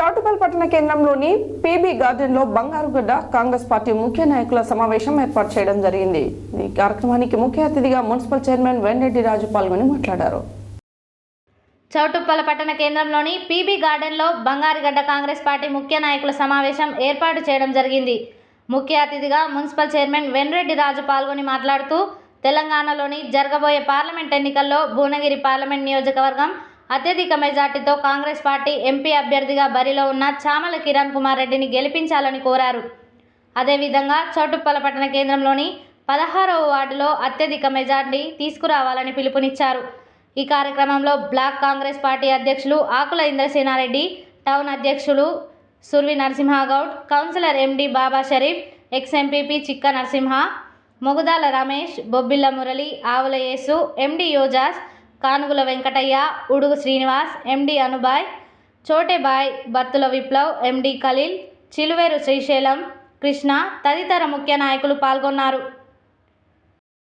చౌటుపల్ పట్టణ కేంద్రంలోని పీబీ గార్డెన్లో బంగారుగడ్డ కాంగ్రెస్ పార్టీ ముఖ్య నాయకుల సమావేశం ఏర్పాటు చేయడం జరిగింది. ఈ కార్యక్రమానికి ముఖ్య అతిథిగా మున్సిపల్ చైర్మన్ వెంరెడ్డి రాజు పాల్గొని మాట్లాడారు. చౌటుప్పల పట్టణ కేంద్రంలోని పీబీ గార్డెన్లో బంగారుగడ్డ కాంగ్రెస్ పార్టీ ముఖ్య నాయకుల సమావేశం ఏర్పాటు చేయడం జరిగింది. ముఖ్య అతిథిగా మున్సిపల్ చైర్మన్ వెన్రెడ్డి రాజు పాల్గొని మాట్లాడుతూ తెలంగాణలోని జరగబోయే పార్లమెంట్ ఎన్నికల్లో భువనగిరి పార్లమెంట్ నియోజకవర్గం అత్యధిక మెజార్టీతో కాంగ్రెస్ పార్టీ ఎంపీ అభ్యర్థిగా బరిలో ఉన్న చామల కిరణ్ కుమార్ రెడ్డిని గెలిపించాలని కోరారు. అదేవిధంగా చౌటుప్పల పట్టణ కేంద్రంలోని పదహారవ వార్డులో అత్యధిక మెజార్టీ తీసుకురావాలని పిలుపునిచ్చారు. ఈ కార్యక్రమంలో బ్లాక్ కాంగ్రెస్ పార్టీ అధ్యక్షులు ఆకుల ఇంద్రసేనారెడ్డి టౌన్ అధ్యక్షులు Survi Narasimha Goud councillor MD Baba Sharif ex MPP Chikka Narasimha Mogudala Ramesh Bobbilla Murali ఆవుల యేసు ఎండి యోజాస్ కానుగుల వెంకటయ్య ఉడుగు శ్రీనివాస్ ఎండి అనుబాయ్ చోటేబాయ్ బత్తుల విప్లవ్ ఎండి ఖలీల్ చిలువేరు శ్రీశైలం కృష్ణ తదితర ముఖ్య నాయకులు పాల్గొన్నారు.